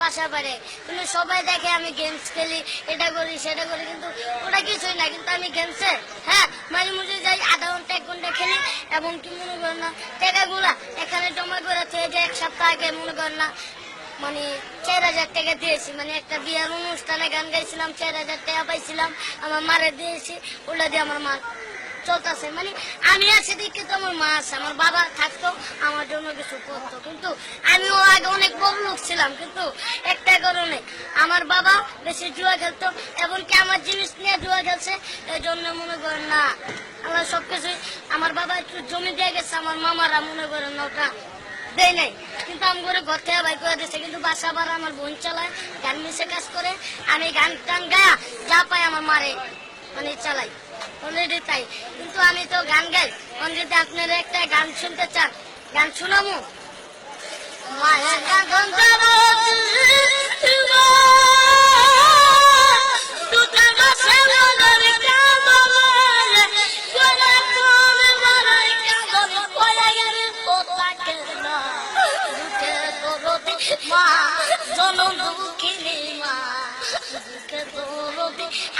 পারে কিন্তু সবাই দেখে আমি গেমস খেলি, এটা করি, সেটা করি, কিন্তু ওটা কিছুই না। কিন্তু আমি গেমসে হ্যাঁ মাঝে মাঝে যাই, আধা ঘণ্টা, এক ঘণ্টা খেলি এবং কি মনে না, টাকাগুলা এখানে জমা করে থেকে এক সপ্তাহ আগে মনে না মানে চার হাজার টাকা দিয়েছি। মানে একটা বিয়ের অনুষ্ঠানে গান গাইছিলাম, চার হাজার টাকা পাইছিলাম, আমার মারে দিয়েছি, ওটা দিয়ে আমার মা চলতেছে। মানে আমি আছি দেখে তো আমার মা আছে, আমার বাবা থাকতো, আমার জন্য কিছু করতো। কিন্তু ছিলাম কিন্তু একটা কারণে আমার বাবা বেশি জুয়া খেলতো, এমনকি আমার জিনিস নিয়ে জুয়া খেলছে এই জন্য মনে করেন না। আমার সবকিছু, আমার বাবা একটু জমি দিয়ে গেছে, আমার মামারা মনে করেন না ওটা দেয় নাই। কিন্তু আমি করে ঘর থেকে বাই করে দিচ্ছে কিন্তু বাসা বার আমার বোন চালায়, গান মিশে কাজ করে, আমি গান টান গায়া যা পাই আমার মারে মানে চালাই। অলরেডি তাই। কিন্তু আমি তো গান গাই। যদি আপনারা একটা গান শুনতে চান, গান শোনাবো?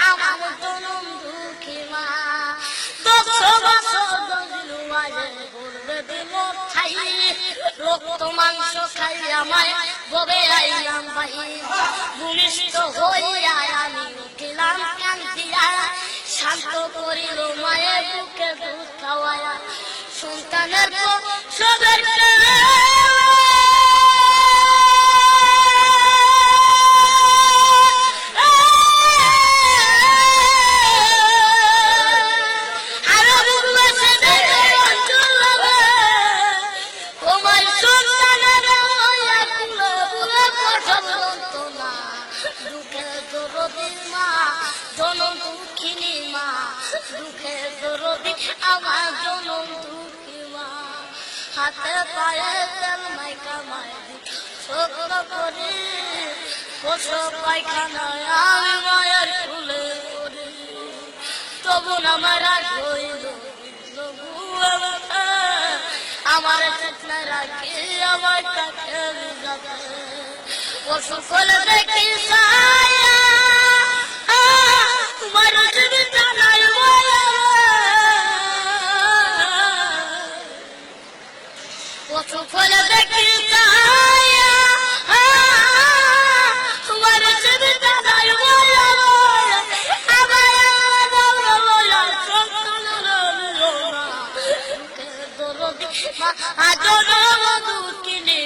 আমার জনম দুঃখী মা। দশ বছর দশলু মাঝে করবে দিল খাই রক্ত মাংস খাই আমায় ববে আইলাম ভাই ভূমিষ্ঠ হইয়া আমি উঠিলাম কান্তিয়া শান্ত করিল মায়ের বুকে দুধ খাওয়ায়া। সন্তানের সবের দুঃখে দরদি মা, জনম দুঃখিনী আমার জনম দুঃখী হাতে পায়ে তেল মাইকা মায় সত্য করি। মায়ের ফুলে তবু আমার হইল আমার রাখি আমার কাছে যাবে। وفقل ذاك الفايا مرج بتحنا الويا وفقل ذاك الفايا مرج بتحنا الويا أبايا دور ولا تنقل الورا كدرد ما أدور ودوكني